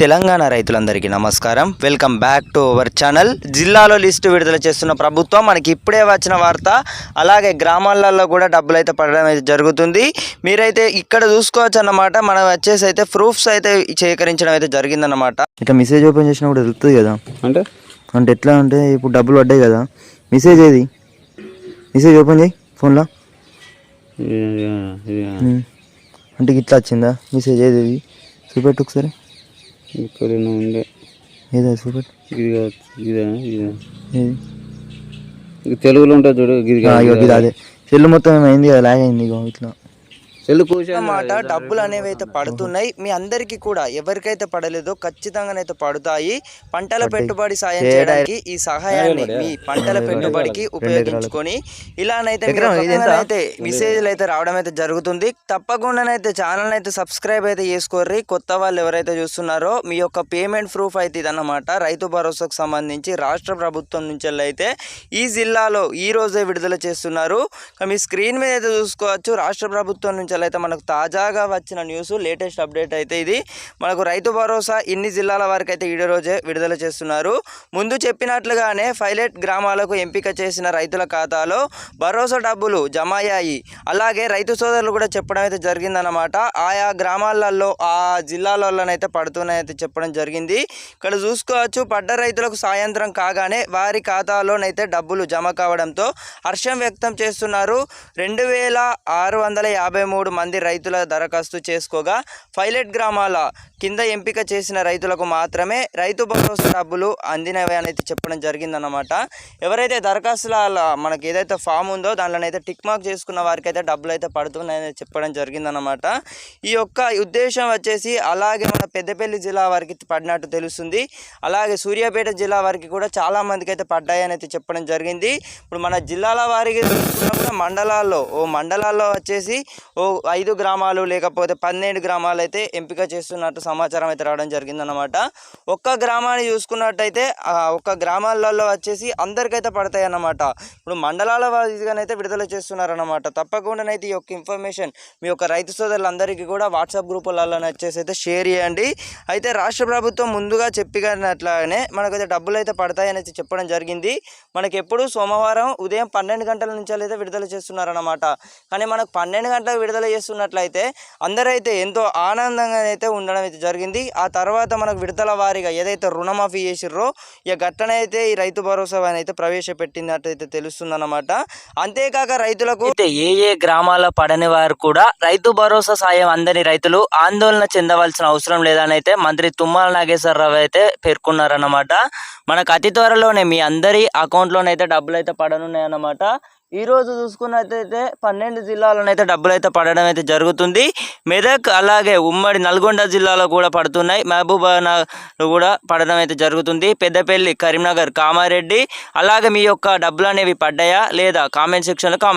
తెలంగాణ రైతులందరికీ నమస్కారం. Welcome back to our channel జిల్లాలో లిస్టు విడుదల చేస్తున్న ప్రభుత్వం మనకి ఇప్పుడే వచ్చిన వార్త. అలాగే గ్రామాలలో కూడా డబ్బులు అయితే పడడం అయితే జరుగుతుంది. మీరైతే ఇక్కడ చూసుకోవచ్చు అన్నమాట. మనం వచ్చేసి అయితే ప్రూఫ్స్ అయితే సేకరించడం అయితే జరిగిందన్నమాట. ఇట్లా మెసేజ్ ఓపెన్ చేసినప్పుడు వెళ్తుంది కదా. అంటే? అంటే ఎట్లా అంటే ఇప్పుడు డబ్బులు పడ్డాయి కదా. మెసేజ్ ఏది? మెసేజ్ ఓపెన్ చేయి ఫోన్లో అంటే ఇట్లా వచ్చిందా? మెసేజ్ ఏది? ఇది చూపెట్టు ఒకసారి. ఇక్కడ ఉండే. ఏదా చూపెట్టు. ఇది కాదు ఇదా తెలుగులో ఉంటుంది చూడు ఇది అదే. సెల్ మొత్తం ఏమైంది? కదా లాగ్ అయింది ఇగో ఇట్లా. అన్నమాట డబ్బులు అనేవి అయితే పడుతున్నాయి మీ అందరికీ కూడా ఎవరికైతే పడలేదో ఖచ్చితంగానైతే పడుతాయి. పంటల పెట్టుబడి సాయం చేయడానికి ఈ సహాయాన్ని మీ పంటల పెట్టుబడికి ఉపయోగించుకొని ఇలానైతే అయితే మెసేజ్లు అయితే రావడం అయితే జరుగుతుంది. తప్పకుండానైతే ఛానల్ అయితే సబ్స్క్రైబ్ అయితే చేసుకోర్రి. కొత్త వాళ్ళు ఎవరైతే చూస్తున్నారో మీ యొక్క పేమెంట్ ప్రూఫ్ అయితే ఇదన్నమాట. రైతు భరోసాకు సంబంధించి రాష్ట్ర ప్రభుత్వం నుంచి అయితే ఈ జిల్లాలో ఈ రోజే విడుదల చేస్తున్నారు. మీ స్క్రీన్ మీద అయితే చూసుకోవచ్చు. రాష్ట్ర ప్రభుత్వం నుంచి అయితే మనకు తాజాగా వచ్చిన న్యూస్ లేటెస్ట్ అప్డేట్ అయితే ఇది. మనకు రైతు భరోసా ఇన్ని జిల్లాల వరకు అయితే ఈ రోజే విడుదల చేస్తున్నారు. ముందు చెప్పినట్లుగానే పైలట్ గ్రామాలకు ఎంపిక చేసిన రైతుల ఖాతాలో భరోసా డబ్బులు జమ అయ్యాయి. అలాగే రైతు సోదరులు కూడా చెప్పడం అయితే జరిగిందన్నమాట. ఆయా గ్రామాలలో ఆ జిల్లాలలోనైతే పడుతున్నాయైతే చెప్పడం జరిగింది. ఇక్కడ చూసుకోవచ్చు పడ్డ రైతులకు సాయంత్రం కాగానే వారి ఖాతాలోనైతే డబ్బులు జమ కావడంతో హర్షం వ్యక్తం చేస్తున్నారు. రెండు వేల ఆరు వందల యాభై మూడు మంది రైతుల దరఖాస్తు చేసుకోగా పైలట్ గ్రామాల కింద ఎంపిక చేసిన రైతులకు మాత్రమే రైతు భరోసా డబ్బులు అందినవి అనేది చెప్పడం జరిగిందన్నమాట. ఎవరైతే దరఖాస్తుల మనకి ఏదైతే ఫామ్ ఉందో దానిలోనైతే అయితే టిక్ మార్క్ చేసుకున్న వారికి అయితే డబ్బులు అయితే పడుతున్నాయని చెప్పడం జరిగిందన్నమాట. ఈ యొక్క ఉద్దేశం వచ్చేసి అలాగే మన పెద్దపల్లి జిల్లా వారికి పడినట్టు తెలుస్తుంది. అలాగే సూర్యాపేట జిల్లా వారికి కూడా చాలామందికి అయితే పడ్డాయని అయితే చెప్పడం జరిగింది. ఇప్పుడు మన జిల్లాల వారికి మండలాల్లో ఓ మండలాల్లో వచ్చేసి ఓ ఐదు గ్రామాలు లేకపోతే పన్నెండు గ్రామాలు అయితే ఎంపిక చేస్తున్నట్టు సమాచారం అయితే రావడం జరిగిందన్నమాట. ఒక్క గ్రామాన్ని చూసుకున్నట్టయితే ఒక్క గ్రామాలలో వచ్చేసి అందరికైతే పడతాయి అన్నమాట ఇప్పుడు మండలాల వారీగానైతే విడుదల చేస్తున్నారన్నమాట. తప్పకుండానైతే ఈ యొక్క ఇన్ఫర్మేషన్ మీ యొక్క రైతు సోదరులందరికీ కూడా వాట్సాప్ గ్రూపులలో వచ్చేసి అయితే షేర్ చేయండి. అయితే రాష్ట్ర ప్రభుత్వం ముందుగా చెప్పినట్లాగానే మనకైతే డబ్బులు అయితే పడతాయని చెప్పడం జరిగింది. మనకి ఎప్పుడు సోమవారం ఉదయం పన్నెండు గంటల నుంచి అయితే విడుదల చేస్తున్నారన్నమాట. కానీ మనకు పన్నెండు గంటలకు విడుదల చేస్తున్నట్లయితే అందరైతే ఎంతో ఆనందంగా అయితే ఉండడం అయితే జరిగింది. ఆ తర్వాత మనకు విడుదల వారిగా ఏదైతే రుణమాఫీ చేసిర్రో ఇక గట్టనైతే ఈ రైతు భరోసా అని అయితే ప్రవేశపెట్టినట్టు అయితే తెలుస్తుందన్నమాట. అంతేకాక రైతులకు అయితే ఏ ఏ గ్రామాల పడని వారు కూడా రైతు భరోసా సాయం అందని రైతులు ఆందోళన చెందవలసిన అవసరం లేదని అయితే మంత్రి తుమ్మల నాగేశ్వరరావు అయితే పేర్కొన్నారన్నమాట. మనకు అతి త్వరలోనే మీ అందరి అకౌంట్లోనైతే డబ్బులు అయితే పడనున్నాయన్నమాట. ఈ రోజు చూసుకున్నట్టయితే పన్నెండు జిల్లాలోనైతే డబ్బులు అయితే పడడం అయితే జరుగుతుంది. మెదక్ అలాగే ఉమ్మడి నల్గొండ జిల్లాలో కూడా పడుతున్నాయి. మహబూబాబాద్ కూడా పడడం అయితే జరుగుతుంది. పెద్దపల్లి కరీంనగర్ కామారెడ్డి అలాగే మీ యొక్క డబ్బులు అనేవి పడ్డాయా లేదా కామెంట్ సెక్షన్లో కామెంట్